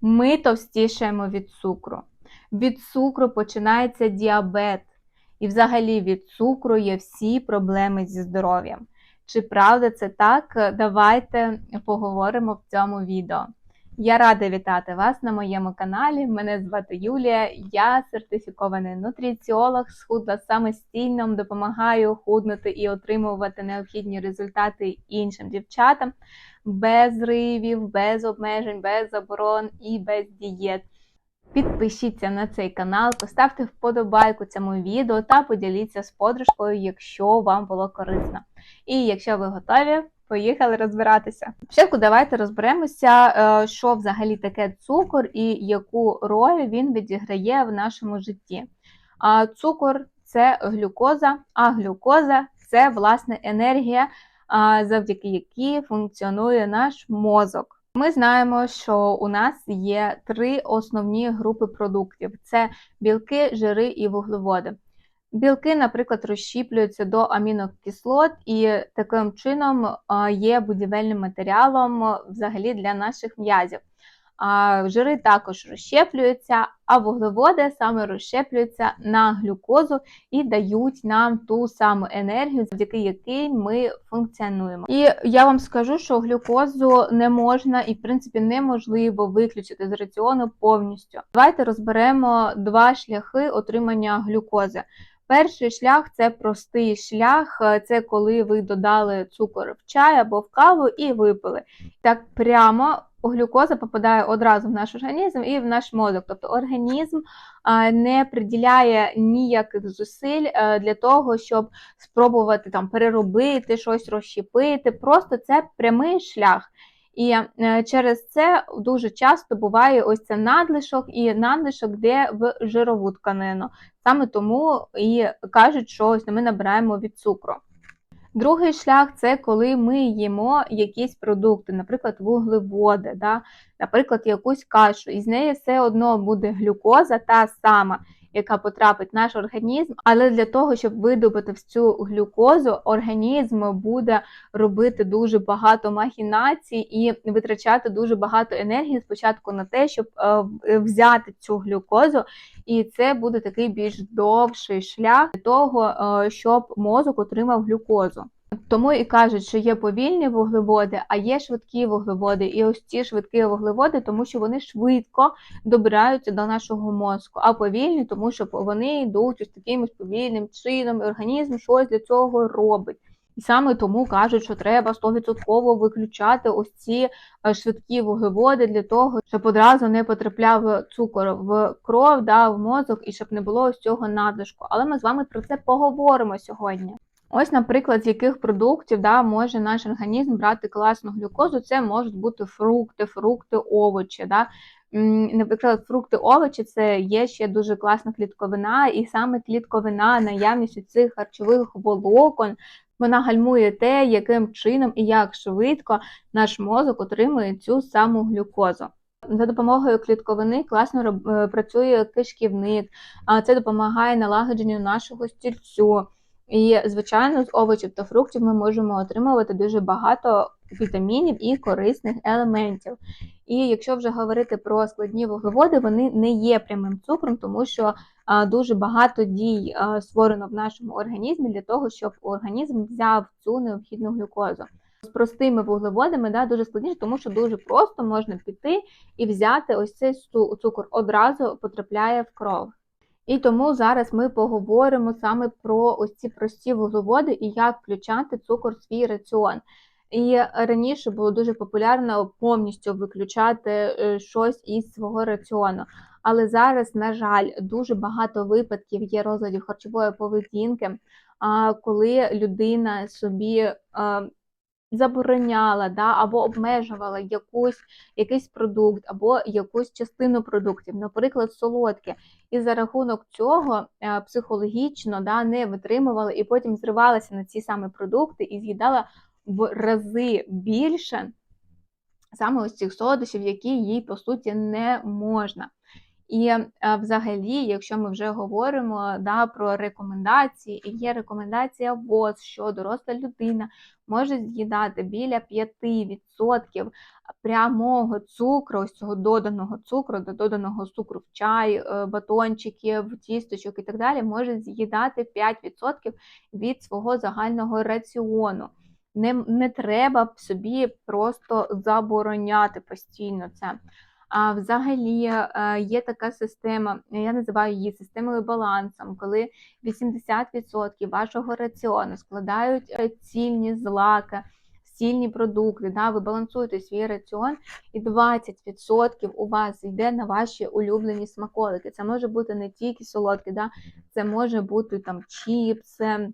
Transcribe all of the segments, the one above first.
Ми товстішаємо від цукру. Від цукру починається діабет. І взагалі від цукру є всі проблеми зі здоров'ям. Чи правда це так? Давайте поговоримо в цьому відео. Я рада вітати вас на моєму каналі. Мене звати Юлія, я сертифікований нутриціолог, схудла самостійно, допомагаю худнути і отримувати необхідні результати іншим дівчатам без зривів, без обмежень, без заборон і без дієт. Підпишіться на цей канал, поставте вподобайку цьому відео та поділіться з подружкою, якщо вам було корисно. І якщо ви готові, поїхали розбиратися. Спочатку давайте розберемося, е, що взагалі таке цукор і яку роль він відіграє в нашому житті. А Цукор це глюкоза, а глюкоза це власне енергія, завдяки якій функціонує наш мозок. Ми знаємо, що у нас є три основні групи продуктів: це білки, жири і вуглеводи. Білки, наприклад, розщіплюються до амінокислот і таким чином є будівельним матеріалом взагалі для наших м'язів. А Жири також розщеплюються, а вуглеводи саме розщеплюються на глюкозу і дають нам ту саму енергію, завдяки якій ми функціонуємо. І я вам скажу, що глюкозу не можна і, в принципі, неможливо виключити з раціону повністю. Давайте розберемо два шляхи отримання глюкози. Перший шлях це простий шлях, це коли ви додали цукор в чай або в каву і випили. Так прямо глюкоза попадає одразу в наш організм і в наш мозок. Тобто організм не приділяє ніяких зусиль е, для того, щоб спробувати там переробити щось, розщепити. Просто це прямий шлях. І е, через це дуже часто буває ось це надлишок і надлишок, де в жирову тканину. Саме тому і кажуть, що ось ми набираємо від цукру. Другий шлях це коли ми їмо якісь продукти, наприклад, вуглеводи, да? наприклад, якусь кашу, і з неї все одно буде глюкоза та сама яка потрапить в наш організм, але для того, щоб видобути цю глюкозу, організм буде робити дуже багато махінацій і витрачати дуже багато енергії спочатку на те, щоб е, взяти цю глюкозу, і це буде такий більш довший шлях для того, е, щоб мозок отримав глюкозу. Тому і кажуть, що є повільні вуглеводи, а є швидкі вуглеводи. І ось ці швидкі вуглеводи, тому що вони швидко добираються до нашого мозку, а повільні, тому що вони йдуть ось таким повільним чином, і організм щось для цього робить. І саме тому кажуть, що треба 100% виключати ось ці е, швидкі вуглеводи для того, щоб одразу не потрапляв цукор в кров, да, в мозок і щоб не було ось цього надлишку. Але ми з вами про це поговоримо сьогодні. Ось, наприклад, з яких продуктів да, може наш організм брати класну глюкозу, це можуть бути фрукти, фрукти, овочі. Да. Наприклад, фрукти, овочі це є ще дуже класна клітковина, і саме клітковина, наявність цих харчових волокон, вона гальмує те, яким чином і як швидко наш мозок отримує цю саму глюкозу. За допомогою клітковини класно е, працює кишківник, а це допомагає налагодженню нашого стільцю. І, звичайно, з овочів та фруктів ми можемо отримувати дуже багато вітамінів і корисних елементів. І якщо вже говорити про складні вуглеводи, вони не є прямим цукром, тому що дуже багато дій створено в нашому організмі для того, щоб організм взяв цю необхідну глюкозу. З простими вуглеводами да, дуже складніше, тому що дуже просто можна піти і взяти ось цей цукор одразу потрапляє в кров. І тому зараз ми поговоримо саме про ось ці прості вуглеводи і як включати цукор в свій раціон. І раніше було дуже популярно повністю виключати е, щось із свого раціону. Але зараз, на жаль, дуже багато випадків є розладів харчової поведінки, коли людина собі забороняла да, або обмежувала якусь, якийсь продукт, або якусь частину продуктів, наприклад, солодке. І за рахунок цього е, психологічно да, не витримувала і потім зривалася на ці саме продукти і з'їдала в рази більше саме ось цих солодощів, які їй, по суті, не можна. І е, взагалі, якщо ми вже говоримо да, про рекомендації, і є рекомендація ВОЗ, що доросла людина може з'їдати біля 5% прямого цукру, ось цього доданого цукру, до доданого цукру в чай, е, батончиків, тісточок і так далі, може з'їдати 5% від свого загального раціону. Не, не треба собі просто забороняти постійно це. А взагалі е, є така система, я називаю її системою балансом, коли 80% вашого раціону складають е, цільні злаки, цільні продукти. Да? Ви балансуєте свій раціон, і 20% у вас йде на ваші улюблені смаколики. Це може бути не тільки солодкі, да? це може бути там чіпси,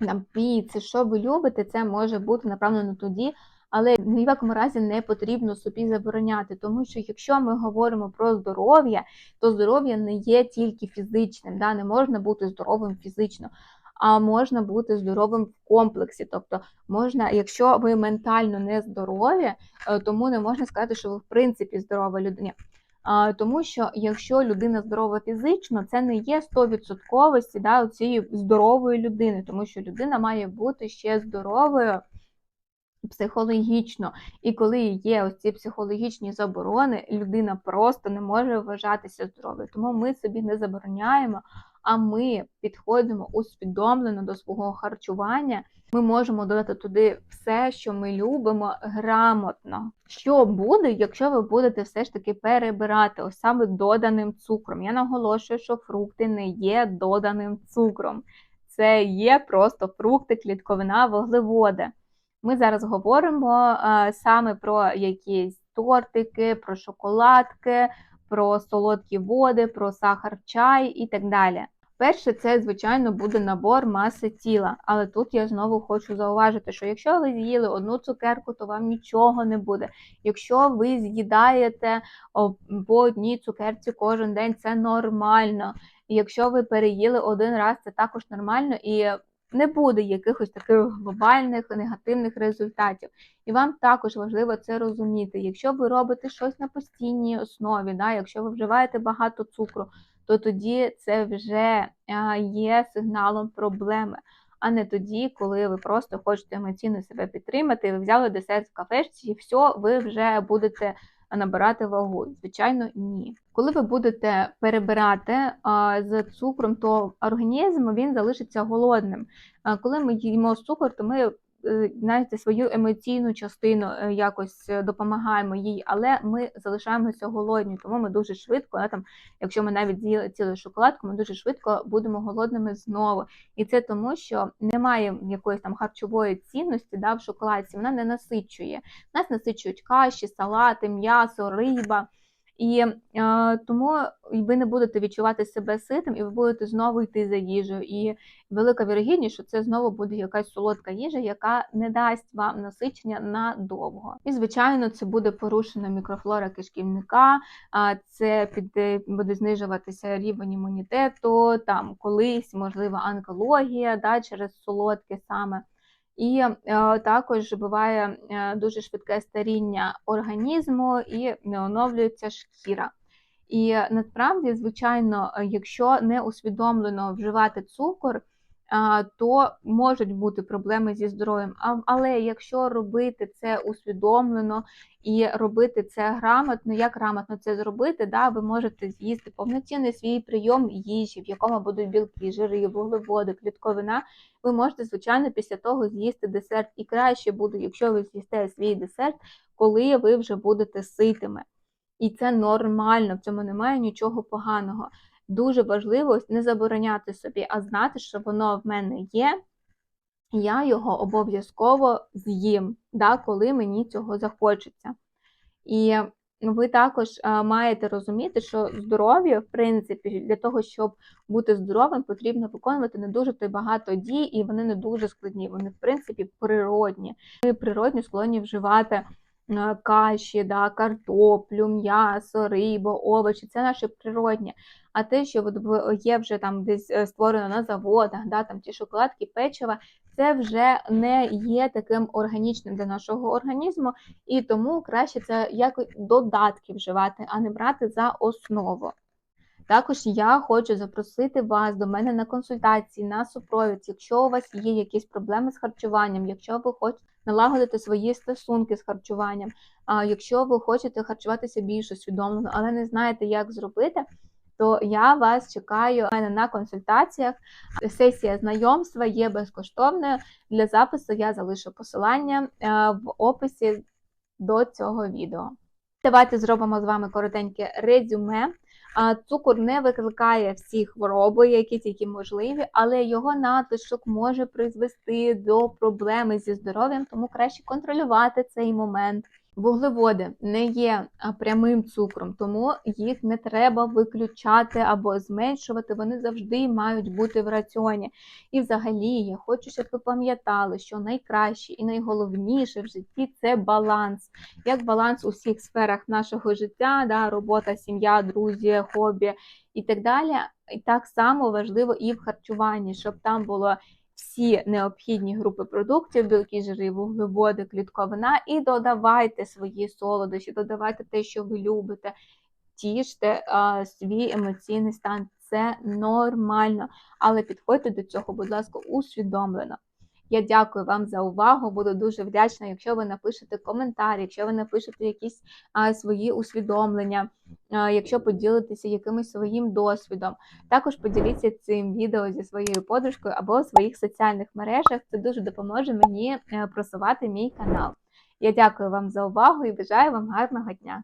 там піци, що ви любите, це може бути направлено тоді. Але в якому разі не потрібно собі забороняти, тому що якщо ми говоримо про здоров'я, то здоров'я не є тільки фізичним, да? не можна бути здоровим фізично, а можна бути здоровим в комплексі. Тобто, можна, якщо ви ментально не здорові, е, тому не можна сказати, що ви в принципі здорова людина. Тому що якщо людина здорова фізично, це не є 100% да, цієї здорової людини, тому що людина має бути ще здоровою психологічно. І коли є ось ці психологічні заборони, людина просто не може вважатися здоровою. Тому ми собі не забороняємо, а ми підходимо усвідомлено до свого харчування. Ми можемо додати туди все, що ми любимо, грамотно. Що буде, якщо ви будете все ж таки перебирати ось саме доданим цукром? Я наголошую, що фрукти не є доданим цукром. Це є просто фрукти, клітковина, вуглеводи. Ми зараз говоримо а, саме про якісь тортики, про шоколадки, про солодкі води, про сахар, чай і так далі. Перше, це, звичайно, буде набор маси тіла. Але тут я знову хочу зауважити, що якщо ви з'їли одну цукерку, то вам нічого не буде. Якщо ви з'їдаєте по одній цукерці кожен день, це нормально. І якщо ви переїли один раз, це також нормально. І не буде якихось таких глобальних негативних результатів. І вам також важливо це розуміти. Якщо ви робите щось на постійній основі, да, якщо ви вживаєте багато цукру, то тоді це вже є сигналом проблеми. А не тоді, коли ви просто хочете емоційно себе підтримати, ви взяли десерт в кафешці, і все, ви вже будете набирати вагу? Звичайно, ні. Коли ви будете перебирати а, з цукром, то організм він залишиться голодним. А, коли ми їмо цукор, то ми знаєте, свою емоційну частину е, якось е, допомагаємо їй, але ми залишаємося голодні, тому ми дуже швидко, там, якщо ми навіть з'їли цілу шоколадку, ми дуже швидко будемо голодними знову. І це тому, що немає якоїсь там харчової цінності да, в шоколадці, вона не насичує. Нас насичують каші, салати, м'ясо, риба. І е, тому ви не будете відчувати себе ситим, і ви будете знову йти за їжею. І велика вірогідність, що це знову буде якась солодка їжа, яка не дасть вам насичення надовго. І, звичайно, це буде порушена мікрофлора кишківника, а це піде буде знижуватися рівень імунітету, там колись можлива онкологія да, через солодке саме. І е, також буває е, дуже швидке старіння організму і не оновлюється шкіра. І насправді, звичайно, якщо не усвідомлено вживати цукор, то можуть бути проблеми зі здоров'ям. Але якщо робити це усвідомлено і робити це грамотно, як грамотно це зробити, да, ви можете з'їсти повноцінний свій прийом їжі, в якому будуть білки, жири, вуглеводи, клітковина. Ви можете, звичайно, після того з'їсти десерт. І краще буде, якщо ви з'їсте свій десерт, коли ви вже будете ситими. І це нормально, в цьому немає нічого поганого дуже важливо не забороняти собі, а знати, що воно в мене є, я його обов'язково з'їм, да, коли мені цього захочеться. І ви також а, маєте розуміти, що здоров'я, в принципі, для того, щоб бути здоровим, потрібно виконувати не дуже багато дій, і вони не дуже складні. Вони, в принципі, природні. Ми природні склонні вживати. Е, каші, да, картоплю, м'ясо, рибу, овочі це наше природнє. А те, що є вже там десь е, створено на заводах, да, там ті шоколадки, печива, це вже не є таким органічним для нашого організму, і тому краще це як додатки вживати, а не брати за основу. Також я хочу запросити вас до мене на консультації, на супровід. Якщо у вас є якісь проблеми з харчуванням, якщо ви хочете налагодити свої стосунки з харчуванням, а якщо ви хочете харчуватися більш усвідомлено, але не знаєте, як зробити, то я вас чекаю мене на консультаціях. Сесія знайомства є безкоштовною. Для запису я залишу посилання е, в описі до цього відео. Давайте зробимо з вами коротеньке резюме. Цукор не викликає всі хвороби, які тільки можливі, але його надлишок може призвести до проблеми зі здоров'ям, тому краще контролювати цей момент. Вуглеводи не є прямим цукром, тому їх не треба виключати або зменшувати. Вони завжди мають бути в раціоні. І взагалі я хочу, щоб ви пам'ятали, що найкраще і найголовніше в житті це баланс. Як баланс у всіх сферах нашого життя, да, робота, сім'я, друзі, хобі і так далі. І так само важливо і в харчуванні, щоб там було всі необхідні групи продуктів, білки, жири, вуглеводи, клітковина, і додавайте свої солодощі, додавайте те, що ви любите, тіште а, свій емоційний стан. Це нормально, але підходьте до цього, будь ласка, усвідомлено. Я дякую вам за увагу. Буду дуже вдячна, якщо ви напишете коментар, якщо ви напишете якісь а, свої усвідомлення, а, якщо поділитеся якимось своїм досвідом. Також поділіться цим відео зі своєю подружкою або в своїх соціальних мережах. Це дуже допоможе мені е, просувати мій канал. Я дякую вам за увагу і бажаю вам гарного дня!